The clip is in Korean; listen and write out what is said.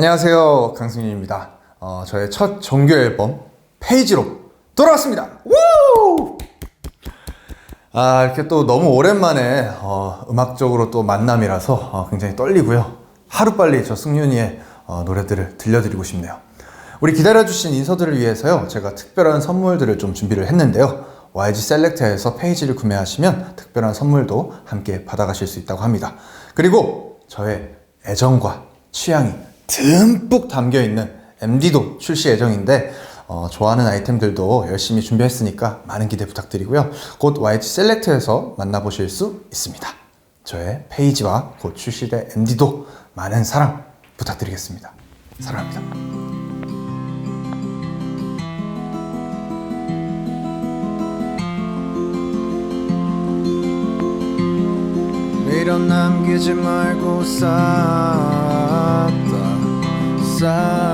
안녕하세요 강승윤입니다. 어, 저의 첫 정규 앨범 페이지로 돌아왔습니다. 우! 아 이렇게 또 너무 오랜만에 어, 음악적으로 또 만남이라서 어, 굉장히 떨리고요. 하루빨리 저 승윤이의 어, 노래들을 들려드리고 싶네요. 우리 기다려주신 인서들을 위해서요 제가 특별한 선물들을 좀 준비를 했는데요. YG 셀렉터에서 페이지를 구매하시면 특별한 선물도 함께 받아가실 수 있다고 합니다. 그리고 저의 애정과 취향이 듬뿍 담겨 있는 MD도 출시 예정인데 어, 좋아하는 아이템들도 열심히 준비했으니까 많은 기대 부탁드리고요. 곧 YG 셀렉트에서 만나보실 수 있습니다. 저의 페이지와 곧 출시될 MD도 많은 사랑 부탁드리겠습니다. 사랑합니다. 미련 남기지 말고 쌓았 다 쌓았다